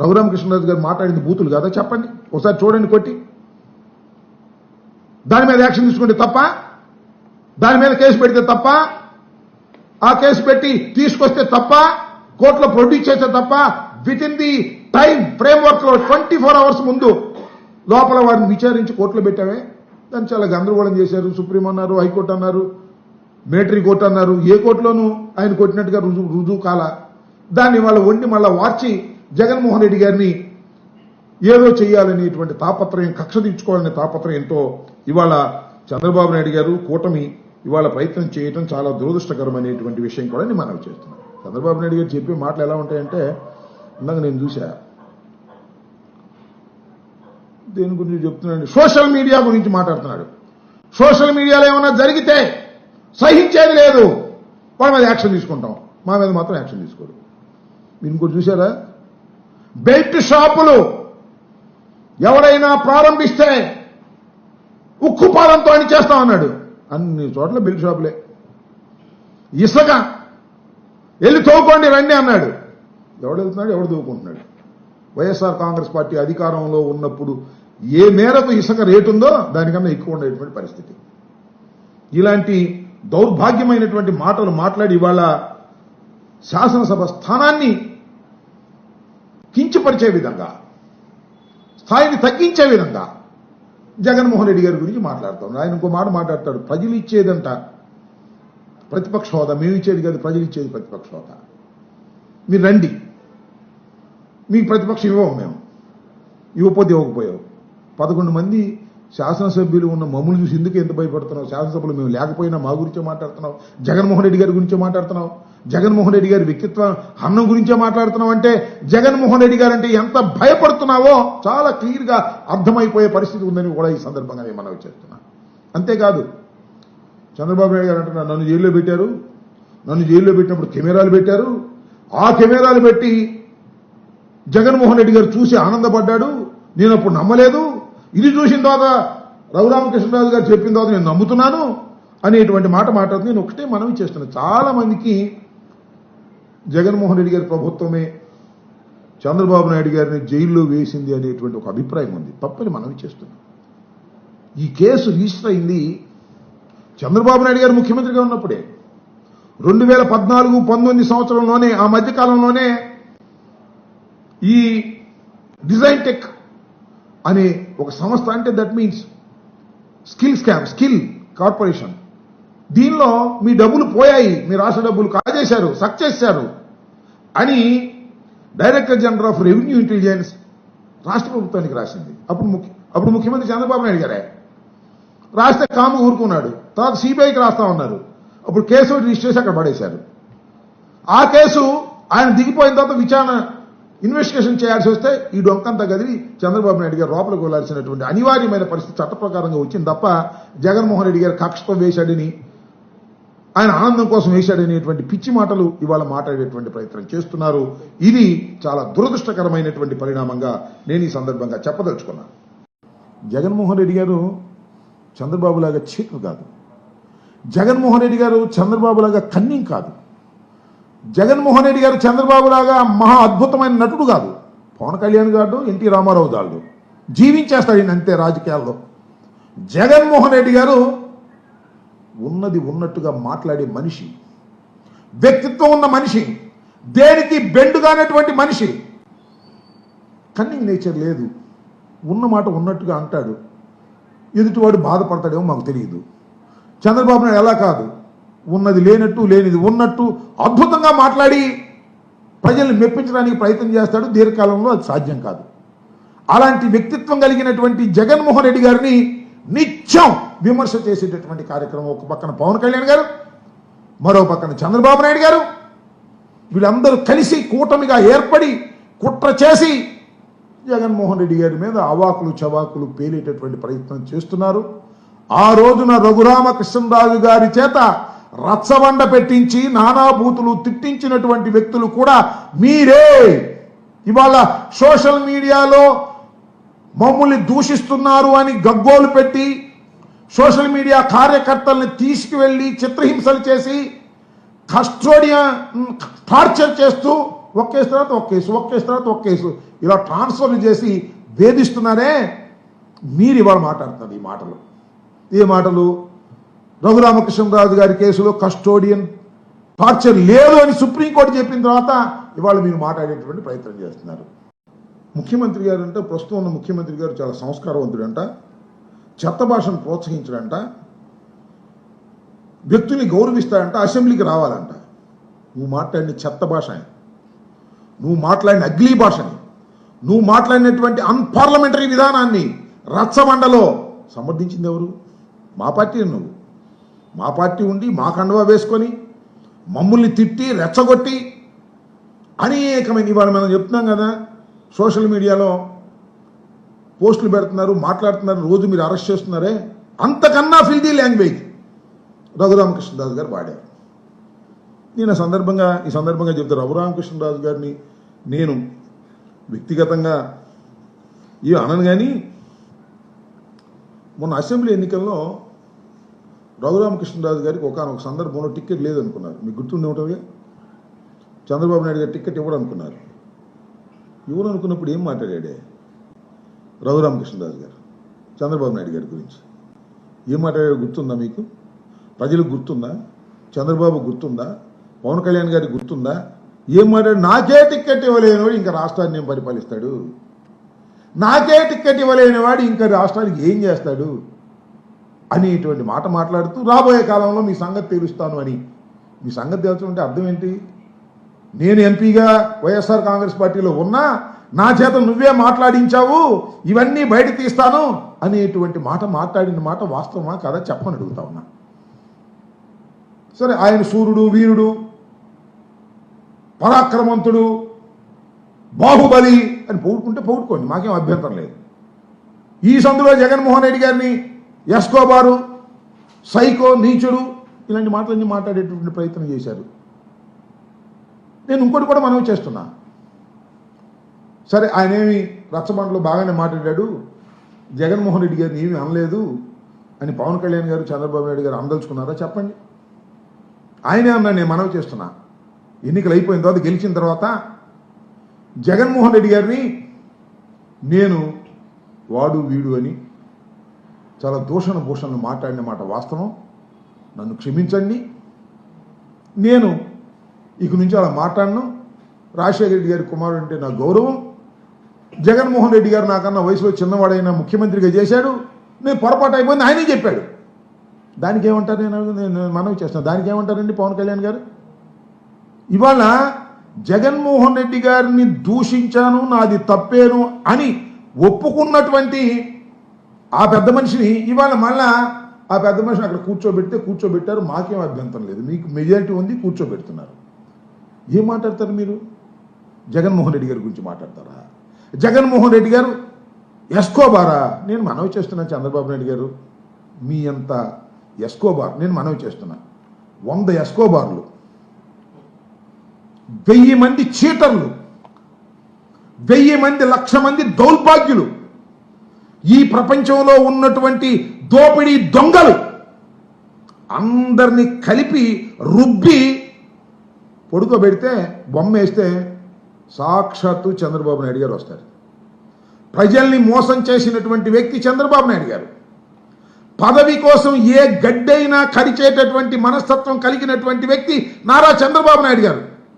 రఘురామకృష్ణరాజు గారు మాట్లాడింది బూతులు కదా? చెప్పండి. ఒకసారి చూడండి కొట్టి. దాని మీద యాక్షన్ తీసుకుంటే తప్ప. దాని మీద కేసు పెడితే తప్ప. ఆ కేసు పెట్టి తీసుకొస్తే తప్ప. కోర్టులో ప్రొడ్యూస్ చేస్తే తప్ప. With in the time frame వర్క్లో ట్వంటీ ఫోర్ అవర్స్ ముందు లోపల వారిని విచారించి కోర్టులో పెట్టామే. దాన్ని చాలా గందరగోళం చేశారు. సుప్రీం అన్నారు హైకోర్టు అన్నారు మిలిటరీ కోర్టు అన్నారు. ఏ కోర్టులోనూ ఆయన కొట్టినట్టుగా రుజువు రుజువు కాల. దాన్ని వాళ్ళ వండి మళ్ళా వార్చి జగన్మోహన్ రెడ్డి గారిని ఏదో చేయాలనేటువంటి తాపత్రయం కక్ష తీర్చుకోవాలనే తాపత్రయంతో ఇవాళ చంద్రబాబు నాయుడు గారు కూటమి ఇవాళ ప్రయత్నం చేయటం చాలా దురదృష్టకరమైనటువంటి విషయం కూడా నేను మనవి చేస్తున్నాను. చంద్రబాబు నాయుడు గారు చెప్పే మాటలు ఎలా ఉంటాయంటే ఇందాక నేను చూసా దేని గురించి చెప్తున్నాడు సోషల్ మీడియా గురించి మాట్లాడుతున్నాడు. సోషల్ మీడియాలో ఏమైనా జరిగితే సహించేది లేదు. వాళ్ళ మీద యాక్షన్ తీసుకుంటాం. మా మీద మాత్రం యాక్షన్ తీసుకోరు. మీరు ఇంకోటి చూసారా బెల్ట్ షాపులు ఎవరైనా ప్రారంభిస్తే ఉక్కుపాదంతో అని చేస్తామన్నాడు అన్ని చోట్ల బెల్ట్ షాపులే. ఇసుక వెళ్ళి తోకోండి రండి అన్నాడు. ఎవడు వెళ్తున్నాడు? ఎవడు తోకుంటున్నాడు వైఎస్ఆర్ కాంగ్రెస్ పార్టీ అధికారంలో ఉన్నప్పుడు ఏ మేరకు ఇసుక రేటు ఉందో దానికన్నా ఎక్కువ ఉండేటువంటి పరిస్థితి. ఇలాంటి దౌర్భాగ్యమైనటువంటి మాటలు మాట్లాడి ఇవాళ శాసనసభ స్థానాన్ని కించపరిచే విధంగా స్థాయిని తగ్గించే విధంగా జగన్మోహన్ రెడ్డి గారి గురించి మాట్లాడుతాం. ఆయన ఇంకో మాట మాట్లాడతాడు ప్రజలు ఇచ్చేదంట. ప్రతిపక్ష హోదా మేము ఇచ్చేది కాదు ప్రజలు ఇచ్చేది ప్రతిపక్ష హోదా. మీరు రండి. మీకు ప్రతిపక్షం ఇవ్వము మేము. ఇవ్వకపోతే ఇవ్వకపోయావు పదకొండు మంది శాసనసభ్యులు ఉన్న మమ్మల్ని చూసి ఎందుకు ఎంత భయపడుతున్నావు? శాసనసభలో మేము లేకపోయినా మా గురించే మాట్లాడుతున్నావు? జగన్మోహన్ రెడ్డి గారి గురించే మాట్లాడుతున్నావు? జగన్మోహన్ రెడ్డి గారి వ్యక్తిత్వ అన్నం గురించే మాట్లాడుతున్నావు అంటే జగన్మోహన్ రెడ్డి గారు అంటే ఎంత భయపడుతున్నావో చాలా క్లియర్గా అర్థమైపోయే పరిస్థితి ఉందని కూడా ఈ సందర్భంగా నేను మనవి చేస్తున్నా. అంతేకాదు చంద్రబాబు నాయుడు గారు అంటున్నారు నన్ను జైల్లో పెట్టారు. నన్ను జైల్లో పెట్టినప్పుడు కెమెరాలు పెట్టారు. ఆ కెమెరాలు పెట్టి జగన్మోహన్ రెడ్డి గారు చూసి ఆనందపడ్డాడు. నేను అప్పుడు నమ్మలేదు. ఇది చూసిన తర్వాత రఘురామకృష్ణరాజు గారు చెప్పిన తర్వాత నేను నమ్ముతున్నాను అనేటువంటి మాట మాట్లాడుతుంది నేను ఒకటే మనవి చేస్తున్నాను చాలా మందికి జగన్మోహన్ రెడ్డి గారి ప్రభుత్వమే చంద్రబాబు నాయుడు గారిని జైల్లో వేసింది అనేటువంటి ఒక అభిప్రాయం ఉంది. తప్పని మనవి చేస్తున్నాం. ఈ కేసు రిజిస్టర్ అయింది చంద్రబాబు నాయుడు గారు ముఖ్యమంత్రిగా ఉన్నప్పుడే. రెండు వేల పద్నాలుగు పంతొమ్మిది సంవత్సరంలోనే ఆ మధ్యకాలంలోనే ఈ డిజైన్ టెక్ అనే ఒక సంస్థ అంటే that means skill scam skill corporation దీనిలో మీ డబ్బులు పోయాయి. మీ రాష్ట్ర డబ్బులు కాజేశారు సక్ చేశారు అని director general of revenue intelligence రాష్ట్ర ప్రభుత్వానికి రాసింది. అప్పుడు ముఖ్య అప్పుడు ముఖ్యమంత్రి చంద్రబాబు నాయుడు గారే. రాస్తే కాము ఊరుకున్నాడు. తర్వాత సిబిఐకి రాస్తా ఉన్నారు. అప్పుడు కేసు రిజిస్టర్ చేసి అక్కడ పడేశారు. ఆ కేసు ఆయన దిగిపోయిన తర్వాత విచారణ ఇన్వెస్టిగేషన్ చేయాల్సి వస్తే ఈ డొంకంతా కదిలి చంద్రబాబు నాయుడు గారు లోపలికి వెళ్ళాల్సినటువంటి అనివార్యమైన పరిస్థితి చట్ట ప్రకారంగా వచ్చింది తప్ప జగన్మోహన్ రెడ్డి గారు కక్షతో వేశాడని ఆయన ఆనందం కోసం వేశాడనేటువంటి పిచ్చి మాటలు ఇవాళ మాట్లాడేటువంటి ప్రయత్నం చేస్తున్నారు. ఇది చాలా దురదృష్టకరమైనటువంటి పరిణామంగా నేను ఈ సందర్భంగా చెప్పదలుచుకున్నాను జగన్మోహన్ రెడ్డి గారు చంద్రబాబు లాగా కాదు. జగన్మోహన్ రెడ్డి గారు చంద్రబాబు లాగా కన్నింగ్ కాదు. జగన్మోహన్ రెడ్డి గారు చంద్రబాబు లాగా మహా అద్భుతమైన నటుడు కాదు. పవన్ కళ్యాణ్ గారు ఎన్టీ రామారావు దాడు జీవించేస్తాడు ఈయన అంతే రాజకీయాల్లో. జగన్మోహన్ రెడ్డి గారు ఉన్నది ఉన్నట్టుగా మాట్లాడే మనిషి వ్యక్తిత్వం ఉన్న మనిషి దేనికి బెండుగానటువంటి మనిషి. కన్నింగ్ నేచర్ లేదు. ఉన్న మాట ఉన్నట్టుగా అంటాడు. ఎదుటివాడు బాధపడతాడేమో మాకు తెలియదు. చంద్రబాబు నాయుడు ఎలా కాదు? ఉన్నది లేనట్టు లేనిది ఉన్నట్టు అద్భుతంగా మాట్లాడి ప్రజల్ని మెప్పించడానికి ప్రయత్నం చేస్తాడు. దీర్ఘకాలంలో అది సాధ్యం కాదు. అలాంటి వ్యక్తిత్వం కలిగినటువంటి జగన్మోహన్ రెడ్డి గారిని నిత్యం విమర్శ చేసేటటువంటి కార్యక్రమం. ఒక పక్కన పవన్ కళ్యాణ్ గారు మరో పక్కన చంద్రబాబు నాయుడు గారు. వీళ్ళందరూ కలిసి కూటమిగా ఏర్పడి కుట్ర చేసి జగన్మోహన్ రెడ్డి గారి మీద అవాకులు చవాకులు పేలేటటువంటి ప్రయత్నం చేస్తున్నారు. ఆ రోజున రఘురామకృష్ణరాజు గారి చేత రచ్చబండ పెట్టించి నానాభూతులు తిట్టించినటువంటి వ్యక్తులు కూడా మీరే. ఇవాళ సోషల్ మీడియాలో మమ్మల్ని దూషిస్తున్నారు అని గగ్గోలు పెట్టి సోషల్ మీడియా కార్యకర్తల్ని తీసుకువెళ్ళి చిత్రహింసలు చేసి కస్టోడియా టార్చర్ చేస్తూ ఒక కేసు తర్వాత ఒక కేసు ఒక కేసు తర్వాత ఒక కేసు ఇలా ట్రాన్స్ఫర్లు చేసి వేధిస్తున్నారే? మీరు ఇవాళ మాట్లాడుతున్నారు ఈ మాటలు. ఏ మాటలు రఘురామకృష్ణరాజు గారి కేసులో కస్టోడియన్ టార్చర్ లేదు అని సుప్రీంకోర్టు చెప్పిన తర్వాత ఇవాళ మీరు మాట్లాడేటువంటి ప్రయత్నం చేస్తున్నారు. ముఖ్యమంత్రి గారు అంటే ప్రస్తుతం ఉన్న ముఖ్యమంత్రి గారు చాలా సంస్కారవంతుడంట చెత్త భాషను ప్రోత్సహించడంట వ్యక్తుల్ని గౌరవిస్తాడంట అసెంబ్లీకి రావాలంట. నువ్వు మాట్లాడిన చెత్త భాష నువ్వు మాట్లాడిన అగ్లీ భాషని నువ్వు మాట్లాడినటువంటి అన్పార్లమెంటరీ విధానాన్ని రచ్చబండలో సమర్థించింది ఎవరు? మా పార్టీ నువ్వు. మా పార్టీ ఉండి మా కండవా వేసుకొని మమ్మల్ని తిట్టి రెచ్చగొట్టి అనేకమైన ఇవాళ మనం చెప్తున్నాం కదా సోషల్ మీడియాలో పోస్టులు పెడుతున్నారు మాట్లాడుతున్నారు రోజు మీరు అరెస్ట్ చేస్తున్నారే అంతకన్నా ఫిల్దీ లాంగ్వేజ్ రఘురామకృష్ణరాజు గారు వాడారు. నేను సందర్భంగా ఈ సందర్భంగా చెప్తే రఘురామకృష్ణరాజు గారిని నేను వ్యక్తిగతంగా ఇవి అనను కానీ మొన్న అసెంబ్లీ ఎన్నికల్లో రఘురామకృష్ణరాజు గారికి ఒకనొక సందర్భంలో టికెట్ లేదనుకున్నారు. మీకు గుర్తుండే ఉంటుంది చంద్రబాబు నాయుడు గారు టికెట్ ఇవ్వడం అనుకున్నారు ఎవరు అనుకున్నప్పుడు ఏం మాట్లాడాడే? రఘురామకృష్ణరాజు గారు చంద్రబాబు నాయుడు గారి గురించి. ఏం మాట్లాడాడో గుర్తుందా మీకు? ప్రజలకు గుర్తుందా? చంద్రబాబు గుర్తుందా? పవన్ కళ్యాణ్ గారికి గుర్తుందా? ఏం మాట్లాడు నాకే టిక్కెట్ ఇవ్వలేనివాడు ఇంకా రాష్ట్రాన్ని ఏం పరిపాలిస్తాడు? నాకే టిక్కెట్ ఇవ్వలేనివాడు ఇంకా రాష్ట్రానికి ఏం చేస్తాడు? అనేటువంటి మాట మాట్లాడుతూ రాబోయే కాలంలో మీ సంగతి తెలుస్తాను అని. మీ సంగతి తెలుసుకుంటే అర్థం ఏంటి? నేను ఎంపీగా వైఎస్ఆర్ కాంగ్రెస్ పార్టీలో ఉన్నా నా చేత నువ్వే మాట్లాడించావు ఇవన్నీ బయట తీస్తాను అనేటువంటి మాట మాట్లాడిన మాట వాస్తవమా కదా చెప్పని అడుగుతా ఉన్నా. సరే ఆయన సూర్యుడు వీరుడు పరాక్రమంతుడు బాహుబలి అని పోగొట్టుకుంటే పొగుడుకోండి మాకేం అభ్యంతరం లేదు. ఈ సందులో జగన్మోహన్ రెడ్డి గారిని ఎస్కోబారు సైకో నీచుడు ఇలాంటి మాటలన్నీ మాట్లాడేటువంటి ప్రయత్నం చేశారు. నేను ఇంకోటి కూడా మనవి చేస్తున్నా. సరే ఆయన ఏమి రచ్చబండలో బాగానే మాట్లాడాడు. జగన్మోహన్ రెడ్డి గారిని ఏమీ అనలేదు అని పవన్ కళ్యాణ్ గారు చంద్రబాబు నాయుడు గారు అందలుచుకున్నారా? చెప్పండి. ఆయనే అన్నా నేను మనవి చేస్తున్నా. ఎన్నికలు అయిపోయిన తర్వాత గెలిచిన తర్వాత జగన్మోహన్ రెడ్డి గారిని నేను వాడు వీడు అని చాలా దూషణ భూషణలు మాట్లాడిన మాట వాస్తవం. నన్ను క్షమించండి. నేను ఇక నుంచి అలా మాట్లాడను. రాజశేఖర రెడ్డి గారి కుమారుడు అంటే నా గౌరవం. జగన్మోహన్ రెడ్డి గారు నాకన్నా వయసులో చిన్నవాడైన ముఖ్యమంత్రిగా చేశాడు. నేను పొరపాటు అయిపోయింది ఆయనే చెప్పాడు. దానికి ఏమంటారు నేను నేను మనవి చేస్తాను దానికి ఏమంటారండి పవన్ కళ్యాణ్ గారు? ఇవాళ జగన్మోహన్ రెడ్డి గారిని దూషించాను నాది తప్పేను అని ఒప్పుకున్నటువంటి ఆ పెద్ద మనిషిని ఇవాళ మళ్ళా ఆ పెద్ద మనిషిని అక్కడ కూర్చోబెడితే కూర్చోబెట్టారు. మాకేం అభ్యంతరం లేదు. మీకు మెజారిటీ ఉంది కూర్చోబెడుతున్నారు. ఏం మాట్లాడతారు మీరు? జగన్మోహన్ రెడ్డి గారి గురించి మాట్లాడతారా? జగన్మోహన్ రెడ్డి గారు ఎస్కోబారా? నేను మనవి చేస్తున్నాను చంద్రబాబు నాయుడు గారు. మీ అంత ఎస్కోబార్. నేను మనవి చేస్తున్నా. వంద ఎస్కోబార్లు. వెయ్యి మంది చీటర్లు. వెయ్యి మంది లక్ష మంది దౌర్భాగ్యులు. ఈ ప్రపంచంలో ఉన్నటువంటి దోపిడీ దొంగలు. అందరినీ కలిపి రుబ్బి పొడుకోబెడితే బొమ్మ వేస్తే సాక్షాత్తు చంద్రబాబు నాయుడు గారు వస్తారు. ప్రజల్ని మోసం చేసినటువంటి వ్యక్తి చంద్రబాబు నాయుడు గారు. పదవి కోసం ఏ గడ్డైనా కరిచేటటువంటి మనస్తత్వం కలిగినటువంటి వ్యక్తి నారా చంద్రబాబు నాయుడు గారు.